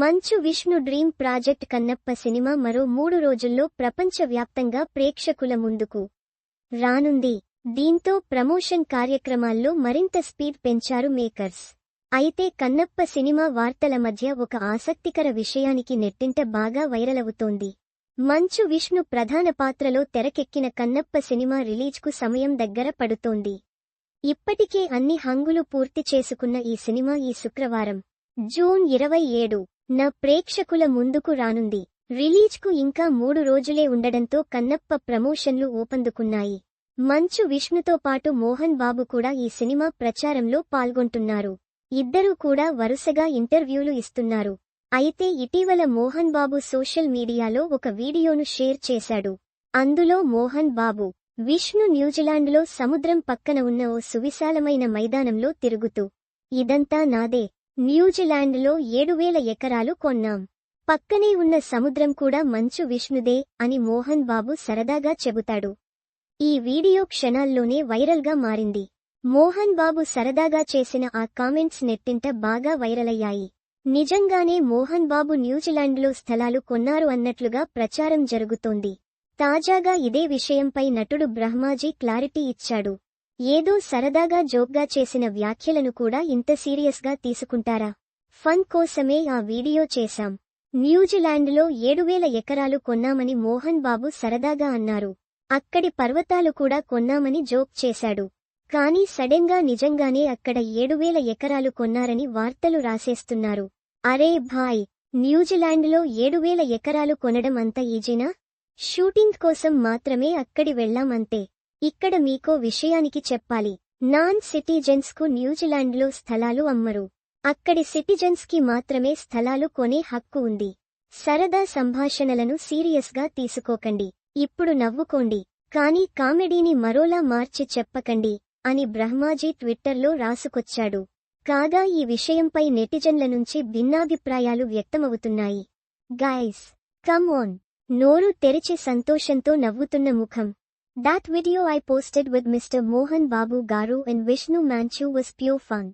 Manchu Vishnu dream project Kannappa cinema మరో మూడు రోజుల్లో ప్రపంచవ్యాప్తంగా ప్రేక్షకుల ముందుకు రానుంది. దీంతో ప్రమోషన్ కార్యక్రమాల్లో మరింత స్పీడ్ పెంచారు మేకర్స్. అయితే కన్నప్ప సినిమా వార్తల మధ్య ఒక ఆసక్తికర విషయానికి నెట్టింట బాగా వైరలవుతోంది. మంచు విష్ణు ప్రధాన పాత్రలో తెరకెక్కిన కన్నప్ప సినిమా రిలీజ్కు సమయం దగ్గర పడుతోంది. ఇప్పటికే అన్ని హంగులు పూర్తి చేసుకున్న ఈ సినిమా ఈ శుక్రవారం జూన్ ఇరవై ఏడు న ప్రేక్షకుల ముందుకు రానుంది. రిలీజ్కు ఇంకా మూడు రోజులే ఉండడంతో కన్నప్ప ప్రమోషన్లు ఊపందుకున్నాయి. మంచు విష్ణుతో పాటు మోహన్ బాబు కూడా ఈ సినిమా ప్రచారంలో పాల్గొంటున్నారు. ఇద్దరూ కూడా వరుసగా ఇంటర్వ్యూలు ఇస్తున్నారు. అయితే ఇటీవల మోహన్ బాబు సోషల్ మీడియాలో ఒక వీడియోను షేర్ చేశాడు. అందులో మోహన్ బాబు విష్ణు న్యూజిలాండ్లో సముద్రం పక్కన ఉన్న ఓ సువిశాలమైన మైదానంలో తిరుగుతూ ఇదంతా నాదే. న్యూజిలాండ్లో ఏడువేల ఎకరాలు కొన్నాం. పక్కనే ఉన్న సముద్రం కూడా మంచు విష్ణుదే అని మోహన్ బాబు సరదాగా చెబుతాడు. ఈ వీడియో క్షణాల్లోనే వైరల్గా మారింది. మోహన్ బాబు సరదాగా చేసిన ఆ కామెంట్స్ నెట్టింట బాగా వైరలయ్యాయి. నిజంగానే మోహన్ బాబు న్యూజిలాండ్లో స్థలాలు కొన్నారు అన్నట్లుగా ప్రచారం జరుగుతోంది. తాజాగా ఇదే విషయంపై నటుడు బ్రహ్మాజీ క్లారిటీ ఇచ్చాడు. ఏదో సరదాగా జోక్గా చేసిన వ్యాఖ్యలను కూడా ఇంత సీరియస్గా తీసుకుంటారా? ఫన్ కోసమే ఆ వీడియో చేశాం. న్యూజిలాండ్లో ఏడువేల ఎకరాలు కొన్నామని మోహన్ బాబు సరదాగా అన్నారు. అక్కడి పర్వతాలు కూడా కొన్నామని జోక్ చేశాడు. కానీ సడెన్గా నిజంగానే అక్కడ ఏడువేల ఎకరాలు కొన్నారని వార్తలు రాసేస్తున్నారు. అరే భాయ్ న్యూజిలాండ్లో ఏడువేల ఎకరాలు కొనడం అంత ఈజీనా? షూటింగ్ కోసం మాత్రమే అక్కడి వెళ్ళాం అంతే ఇక్కడ మీకో విషయానికి చెప్పాలి. నాన్ సిటిజన్స్కు న్యూజిలాండ్లో స్థలాలు అమ్మరు. అక్కడి సిటిజన్స్కి మాత్రమే స్థలాలు కొనే హక్కు ఉంది. సరదా సంభాషణలను సీరియస్గా తీసుకోకండి. ఇప్పుడు నవ్వుకోండి. కాని కామెడీని మరోలా మార్చి చెప్పకండి అని బ్రహ్మాజీ ట్విట్టర్లో రాసుకొచ్చాడు. కాగా ఈ విషయంపై నెటిజన్ల నుంచి భిన్నాభిప్రాయాలు వ్యక్తమవుతున్నాయి. Guys come on. నోరు తెరిచి సంతోషంతో నవ్వుతున్న ముఖం. That video I posted with mister Mohan Babu garu and Vishnu Manchu was pure fun.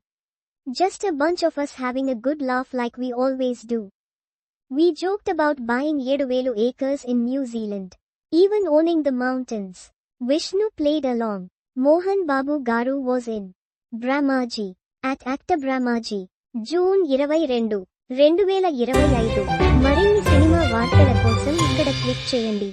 Just a bunch of us having a good laugh like we always do. We joked about buying 7,000 acres in New Zealand. Even owning the mountains. Vishnu played along. Mohan Babu Garu was in. Brahmaji. At Actor Brahmaji. June ఇరవై రెండు రెండు వేల ఇరవై ఐదు మరిన్ని cinema వార్తల కోసం ఇక్కడ క్లిక్ చేయండి